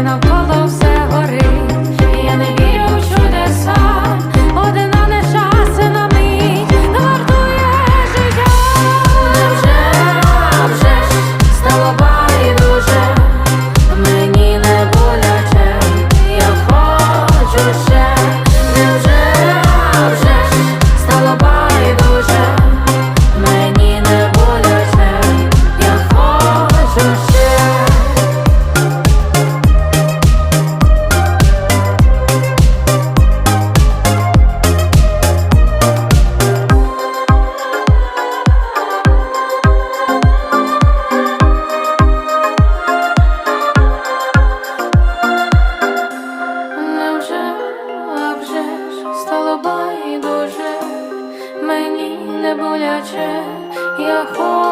and I'll call those. не боляче, я хочу.